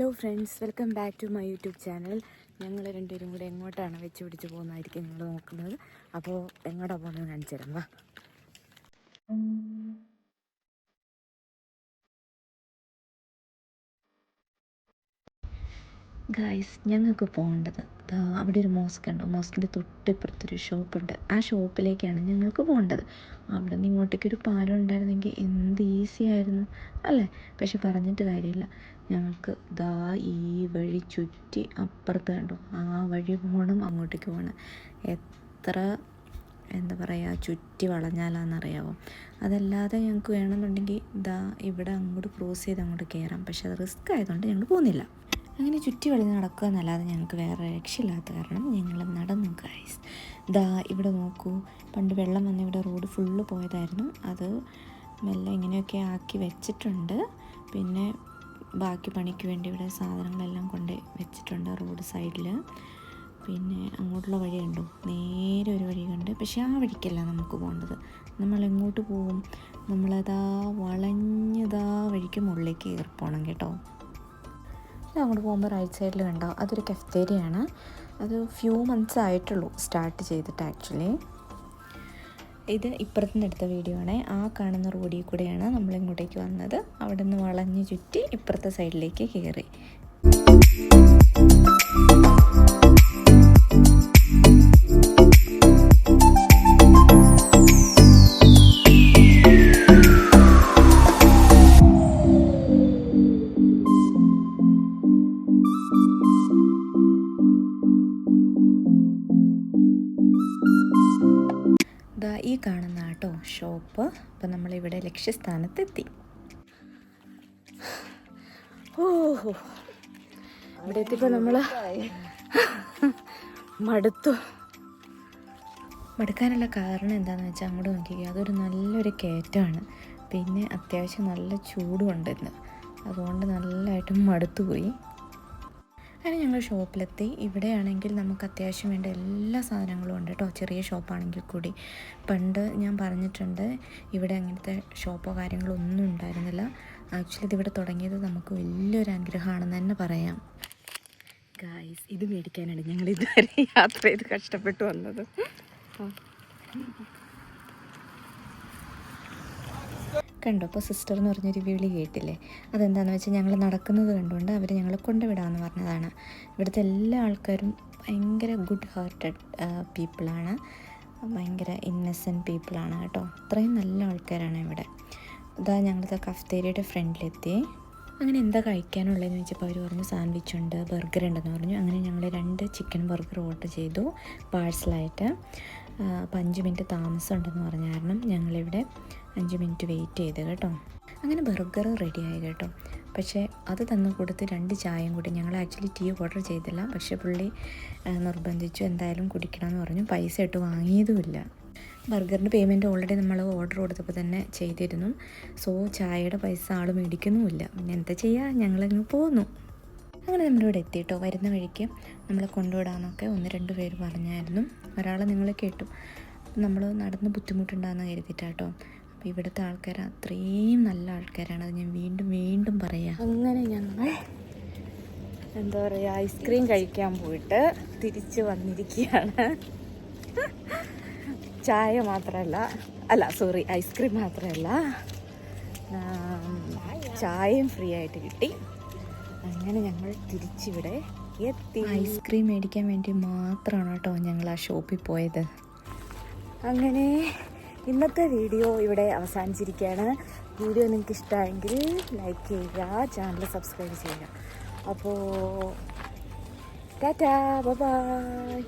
Hello friends welcome back to my YouTube channel ഞങ്ങൾ രണ്ടുപേരും കൂടെ എങ്ങോട്ടാണ് വെച്ച് പിടിച്ച് പോകുന്നതായിരിക്കും നിങ്ങൾ നോക്കുന്നത്. അപ്പോൾ എങ്ങോട്ടാണ് പോകുന്നത് കാണിച്ചു ഗായ്സ് ഞങ്ങൾക്ക് പോകേണ്ടത് അവിടെ ഒരു മോസ്ക് ഉണ്ട് മോസ്കിന്റെ തൊട്ടിപ്പുറത്തൊരു ഷോപ്പുണ്ട്. ആ ഷോപ്പിലേക്കാണ് ഞങ്ങൾക്ക് പോകേണ്ടത്. അവിടെ നിന്ന് ഇങ്ങോട്ടേക്കൊരു പാലം ഉണ്ടായിരുന്നെങ്കിൽ എന്ത് ഈസി ആയിരുന്നു അല്ലേ? പക്ഷെ പറഞ്ഞിട്ട് കാര്യമില്ല. ഞങ്ങൾക്ക് ദാ ഈ വഴി ചുറ്റി അപ്പുറത്ത് കണ്ടു? ആ വഴി പോകണം അങ്ങോട്ടേക്ക് പോകണം. എത്ര എന്താ പറയുക ചുറ്റി വളഞ്ഞാലാണെന്നറിയാവോ? അതല്ലാതെ ഞങ്ങൾക്ക് വേണമെന്നുണ്ടെങ്കിൽ ദാ ഇവിടെ അങ്ങോട്ട് ക്രോസ് ചെയ്ത് അങ്ങോട്ട് കയറാം. പക്ഷെ അത് റിസ്ക് ആയതുകൊണ്ട് ഞങ്ങൾ പോകുന്നില്ല. അങ്ങനെ ചുറ്റി വളഞ്ഞ് നടക്കുക എന്നല്ലാതെ ഞങ്ങൾക്ക് വേറെ രക്ഷയില്ലാത്ത കാരണം ഞങ്ങൾ നടന്നു ഗൈസ് ദാ ഇവിടെ നോക്കൂ. പണ്ട് വെള്ളം വന്ന ഇവിടെ റോഡ് ഫുള്ള് പോയതായിരുന്നു. അത് മെല്ലെ ഇങ്ങനെയൊക്കെ ആക്കി വെച്ചിട്ടുണ്ട്. പിന്നെ ബാക്കി പണിക്ക് വേണ്ടി ഇവിടെ സാധനങ്ങളെല്ലാം കൊണ്ട് വെച്ചിട്ടുണ്ട് റോഡ് സൈഡിൽ പിന്നെ അങ്ങോട്ടുള്ള വഴി കണ്ടു? നേരെ ഒരു വഴി കണ്ട്. പക്ഷേ ആ വഴിക്കല്ല നമുക്ക് പോകേണ്ടത്. നമ്മൾ എങ്ങോട്ട് പോവും നമ്മളതാ വളഞ്ഞതാ വഴിക്ക് മുകളിലേക്ക് കയറി പോകണം കേട്ടോ. ഇത് അങ്ങോട്ട് പോകുമ്പോൾ റൈറ്റ് സൈഡിൽ കണ്ടോ? അതൊരു കഫ്തേരിയാണ് അത് ഫ്യൂ മന്ത്സ് ആയിട്ടുള്ളൂ സ്റ്റാർട്ട് ചെയ്തിട്ട് ആക്ച്വലി ഇത് ഇപ്പുറത്ത് നിന്ന് എടുത്ത വീഡിയോ ആണ്. ആ കാണുന്ന റോഡിൽ കൂടെയാണ് നമ്മൾ ഇങ്ങോട്ടേക്ക് വന്നത്. അവിടെ നിന്ന് വളഞ്ഞ് ചുറ്റി ഇപ്പുറത്തെ സൈഡിലേക്ക് കയറി ഷോപ്പ് അപ്പം നമ്മളിവിടെ ലക്ഷ്യസ്ഥാനത്തെത്തി. ഓഹോ ഇവിടെ എത്തിയപ്പോൾ നമ്മൾ മടുത്തു. മടുക്കാനുള്ള കാരണം എന്താണെന്ന് വെച്ചാൽ അങ്ങോട്ട് നോക്കിക്കുക അതൊരു നല്ലൊരു കയറ്റമാണ്. പിന്നെ അത്യാവശ്യം നല്ല ചൂടും ഉണ്ടായിരുന്നു അതുകൊണ്ട് നല്ലതായിട്ട് മടുത്തു പോയി അങ്ങനെ ഞങ്ങൾ ഷോപ്പിലെത്തി. ഇവിടെയാണെങ്കിൽ നമുക്ക് അത്യാവശ്യം വേണ്ട എല്ലാ സാധനങ്ങളും ഉണ്ട് കേട്ടോ. ചെറിയ ഷോപ്പാണെങ്കിൽ കൂടി. പണ്ട് ഞാൻ പറഞ്ഞിട്ടുണ്ട് ഇവിടെ അങ്ങനത്തെ ഷോപ്പോ കാര്യങ്ങളോ ഒന്നും ഉണ്ടായിരുന്നില്ല. ആക്ച്വലി ഇതിവിടെ തുടങ്ങിയത് നമുക്ക് വലിയൊരു അനുഗ്രഹമാണെന്ന് തന്നെ പറയാം. ഗായ്സ് ഇത് മേടിക്കാനാണ് ഞങ്ങൾ ഇതുവരെ യാത്ര ചെയ്ത് കഷ്ടപ്പെട്ട് വന്നത്. കണ്ടോ. അപ്പോൾ സിസ്റ്റർ എന്ന് പറഞ്ഞൊരു വിളി കേട്ടില്ലേ? അതെന്താണെന്ന് വെച്ചാൽ ഞങ്ങൾ നടക്കുന്നത് കണ്ടുകൊണ്ട് അവർ ഞങ്ങളെ കൊണ്ടുവിടാമെന്ന് പറഞ്ഞതാണ്. ഇവിടുത്തെ എല്ലാ ആൾക്കാരും ഭയങ്കര ഗുഡ് ഹാർട്ടഡ് പീപ്പിളാണ് ഭയങ്കര ഇന്നസെന്റ് പീപ്പിളാണ് കേട്ടോ. അത്രയും നല്ല ആൾക്കാരാണ് ഇവിടെ. ഇതാ ഞങ്ങളിത് കഫ്തേരിയുടെ ഫ്രണ്ടിലെത്തി. അങ്ങനെ എന്താ കഴിക്കാനുള്ളതെന്ന് ചോദിച്ചപ്പോൾ അവർ പറഞ്ഞു സാൻഡ്വിച്ച് ഉണ്ട് ബർഗർ ഉണ്ടെന്ന് പറഞ്ഞു. അങ്ങനെ ഞങ്ങൾ രണ്ട് ചിക്കൻ ബർഗർ ഓർഡർ ചെയ്തു പാഴ്സലായിട്ട് അപ്പം അഞ്ച് മിനിറ്റ് താമസം ഉണ്ടെന്ന് പറഞ്ഞ കാരണം ഞങ്ങളിവിടെ അഞ്ച് മിനിറ്റ് വെയിറ്റ് ചെയ്ത് കേട്ടോ. അങ്ങനെ ബർഗർ റെഡിയായി കേട്ടോ. പക്ഷേ അത് തന്നു കൊടുത്ത് രണ്ട് ചായയും കൂടി ഞങ്ങൾ ആക്ച്വലി ടീ ഓർഡർ ചെയ്തില്ല. പക്ഷേ പുള്ളി നിർബന്ധിച്ചു എന്തായാലും കുടിക്കണമെന്ന് പറഞ്ഞു. പൈസ ഇട്ട് വാങ്ങിയതുമില്ല. ബർഗറിന്റെ പേയ്മെന്റ് ഓൾറെഡി നമ്മൾ ഓർഡർ കൊടുത്തപ്പോൾ തന്നെ ചെയ്തിരുന്നു. സോ ചായയുടെ പൈസ ആൾ മേടിക്കുന്നുമില്ല. എന്താ ചെയ്യുക ഞങ്ങളങ്ങ് പോന്നു. അങ്ങനെ നമ്മളിവിടെ എത്തിയിട്ടോ. വരുന്ന വഴിക്ക് നമ്മളെ കൊണ്ടുവിടാമെന്നൊക്കെ ഒന്ന് രണ്ട് പേര് പറഞ്ഞായിരുന്നു. ഒരാളെ നിങ്ങൾ കേട്ടു. നമ്മൾ നടന്ന് ബുദ്ധിമുട്ടുണ്ടാകുന്ന കരുതിയിട്ടാട്ടോ അപ്പോൾ ഇവിടുത്തെ ആൾക്കാർ അത്രയും നല്ല ആൾക്കാരാണ്. അത് ഞാൻ വീണ്ടും വീണ്ടും പറയാം. അങ്ങനെ ഞങ്ങൾ എന്താ പറയുക ഐസ്ക്രീം കഴിക്കാൻ പോയിട്ട് തിരിച്ച് വന്നിരിക്കുകയാണ്. ചായ മാത്രമല്ല അല്ല സോറി ഐസ്ക്രീം മാത്രമല്ല ചായയും ഫ്രീ ആയിട്ട് കിട്ടി. അങ്ങനെ ഞങ്ങൾ തിരിച്ചിവിടെ എത്തി. ഐസ്ക്രീം മേടിക്കാൻ വേണ്ടി മാത്രമാണ് കേട്ടോ ഞങ്ങൾ ആ ഷോപ്പിൽ പോയത്? അങ്ങനെ ഇന്നത്തെ വീഡിയോ ഇവിടെ അവസാനിച്ചിരിക്കുകയാണ് വീഡിയോ നിങ്ങൾക്ക് ഇഷ്ടമായെങ്കിൽ ലൈക്ക് ചെയ്യുക ചാനൽ സബ്സ്ക്രൈബ് ചെയ്യുക. അപ്പോൾ ടാറ്റാ ബൈ.